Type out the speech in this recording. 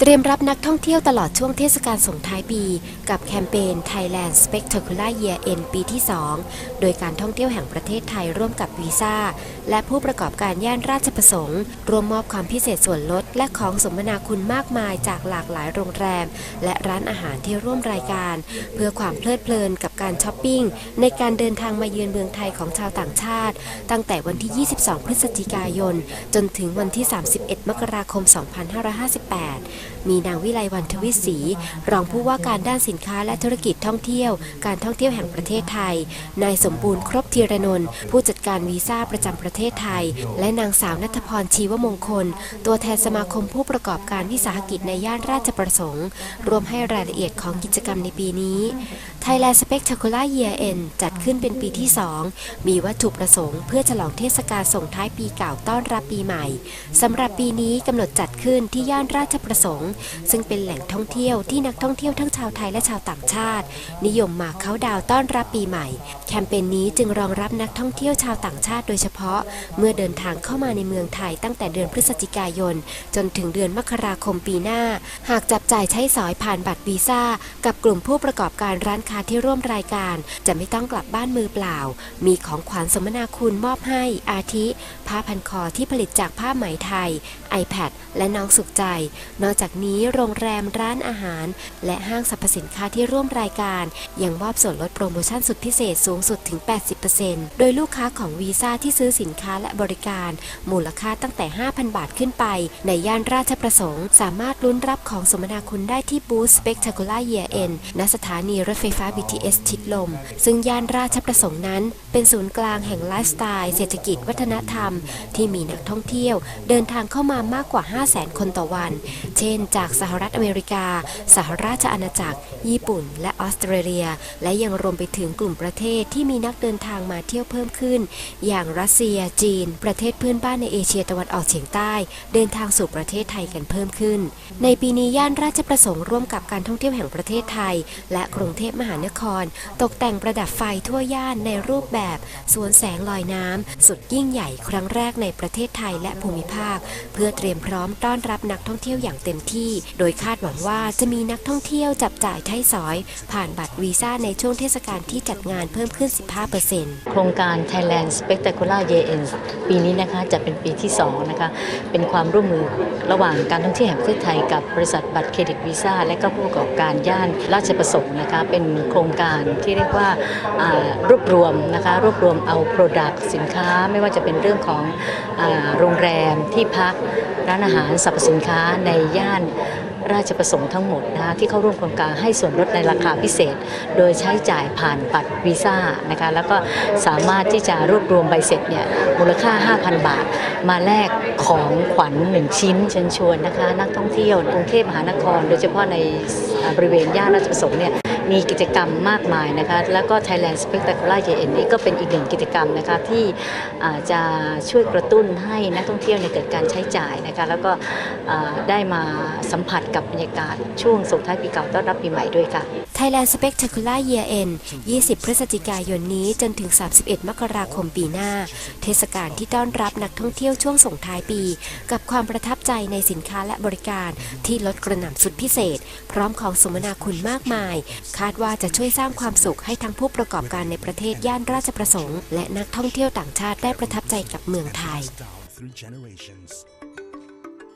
เตรียมรับนักท่องเที่ยวตลอดช่วงเทศกาลส่งท้ายปี กับแคมเปญ Thailand Spectacular Year End ปีที่ 2 โดยการท่องเที่ยวแห่งประเทศไทยร่วมกับวีซ่าและผู้ประกอบการย่านราชประสงค์รวมมอบความพิเศษส่วนลด และของสมนาคุณมากมายจากหลากหลายโรงแรม และร้านอาหารที่ร่วมรายการ เพื่อความเพลิดเพลินกับการช้อปปิ้ง ในการเดินทางมาเยือนเมืองไทยของชาวต่างชาติ ตั้งแต่วันที่ 22 พฤศจิกายน จนถึงวันที่ 31 มกราคม 2558มีนางวิไลวันทวิศรีรองผู้ว่าการด้านสินค้าและธุรกิจท่องเที่ยว การท่องเที่ยวแห่งประเทศไทย นายสมบูรณ์ครบธีรนนท์ผู้จัดการวีซ่าประจำประเทศไทย และนางสาวนัทพรชีวมงคล ตัวแทนสมาคมผู้ประกอบการวิสาหกิจในย่านราชประสงค์ รวมให้รายละเอียดของกิจกรรมในปีนี้ Thailand Spectacular Year End จัดขึ้นเป็นปีที่ 2 มีวัตถุประสงค์เพื่อฉลองเทศกาลส่งท้ายปีเก่าต้อนรับปีใหม่ สำหรับปีนี้กำหนดจัดขึ้นที่ย่านราชประสงค์ ซึ่งเป็นแหล่งท่องเที่ยวที่นักท่องเที่ยวทั้งชาวไทยและชาวต่างชาติ นิยมมาเข้าดาวต้อนรับปีใหม่ มเปญนี้จึงรองรับนักท่องเที่ยวชาวต่างชาติโดยเฉพาะ เมื่อเดินทางเข้ามาในเมืองไทยตั้งแต่เดือนพฤศจิกายน จนถึงเดือนมกราคมปีหน้า หากจับจ่ายใช้สอยผ่านบัตรวีซ่า กับกลุ่มผู้ประกอบการร้านค้าที่ร่วมรายการ จะไม่ต้องกลับบ้านมือเปล่า มีของขวัญสมนาคุณมอบให้ อาทิ ผ้าพันคอที่ผลิตจากผ้าไหมไทย iPad และน้องสุขใจ นอกจากนี้โรงแรมร้านอาหาร และห้างสรรพสินค้าที่ร่วมรายการ ยังมอบส่วนลดโปรโมชั่นสุดพิเศษสูงสุดถึง 80%โดยลูกค้าของวีซ่าที่ซื้อสินค้าและบริการ มูลค่าตั้งแต่ 5,000 บาทขึ้นไป ในย่านราชประสงค์ สามารถลุ้นรับของสมนาคุณได้ที่บูธ Spectacular Year End ณสถานีรถไฟฟ้า BTS ชิดลม ซึ่งย่านราชประสงค์นั้น เป็นศูนย์กลางแห่งไลฟ์สไตล์เศรษฐกิจวัฒนธรรม ที่มีนักท่องเที่ยวเดินทางเข้ามามากกว่า 500,000 คนต่อวัน เช่น จากสหรัฐอเมริกา สหราชอาณาจักร ญี่ปุ่น และออสเตรเลีย และยังรวมไปถึงกลุ่มประเทศที่มีนักเดินทางมาเที่ยวเพิ่มขึ้น อย่างรัสเซีย จีน ประเทศเพื่อนบ้านในเอเชียตะวันออกเฉียงใต้ เดินทางสู่ประเทศไทยกันเพิ่มขึ้น ในปีนี้ย่านราชประสงค์ร่วมกับการท่องเที่ยวแห่งประเทศไทย และกรุงเทพมหานคร ตกแต่งประดับไฟทั่วย่านในรูปแบบสวนแสงลอยน้ำสุดยิ่งใหญ่ครั้งแรกในประเทศไทยและภูมิภาค เพื่อเตรียมพร้อมต้อนรับนักท่องเที่ยวอย่างเต็มที่ โดยคาดหวังว่าจะมีนักท่องเที่ยวจับจ่ายใช้สอย ผ่านบัตรวีซ่าในช่วงเทศกาลที่จัดงานเพิ่มขึ้น 15%โครงการ Thailand Spectacular Year End ปีนี้นะคะจะเป็นปีที่2นะคะเป็นความร่วมมือระหว่างการท่องเที่ยวแห่งประเทศไทยกับบริษัทบัตรเครดิตวีซ่าและก็ผู้ประกอบการย่านราชประสงค์นะคะเป็นโครงการที่เรียกว่ารวบรวมนะคะรวบรวมเอา Product สินค้าไม่ว่าจะเป็นเรื่องของอโรงแรมที่พักร้านอาหารสรรพสินค้าในย่าน ราชประสงค์ทั้งหมดนะคะที่เข้าร่วมโครงการให้ส่วนลดในราคาพิเศษ โดยใช้จ่ายผ่านบัตรวีซ่านะคะแล้วก็สามารถที่จะรวบรวมใบเสร็จเนี่ยมูลค่า 5,000 บาท มาแลกของขวัญหนึ่งชิ้นเชิญชวนนะคะนักท่องเที่ยวกรุงเทพมหานคร โดยเฉพาะในบริเวณย่านราชประสงค์เนี่ย มีกิจกรรมมากมายนะคะแล้วก็ Thailand Spectacular Year End นี้ก็เป็นอีกหนึ่งกิจกรรมนะคะที่จะช่วยกระตุ้นให้นักท่องเที่ยวในเกิดการใช้จ่ายนะคะแล้วก็ได้มาสัมผัสกับบรรยากาศช่วงส่งท้ายปีเก่าต้อนรับปีใหม่ด้วยค่ะ Thailand Spectacular Year End 20 พฤศจิกายนนี้จนถึง 31 มกราคมปีหน้า เทศกาลที่ต้อนรับนักท่องเที่ยวช่วงส่งท้ายปี กับความประทับใจในสินค้าและบริการที่ลดกระหน่ำสุดพิเศษ พร้อมของสมนาคุณมากมายคาดว่าจะช่วยสร้างความสุขให้ทั้งผู้ประกอบการในประเทศย่านราชประสงค์ และนักท่องเที่ยวต่างชาติได้ประทับใจกับเมืองไทย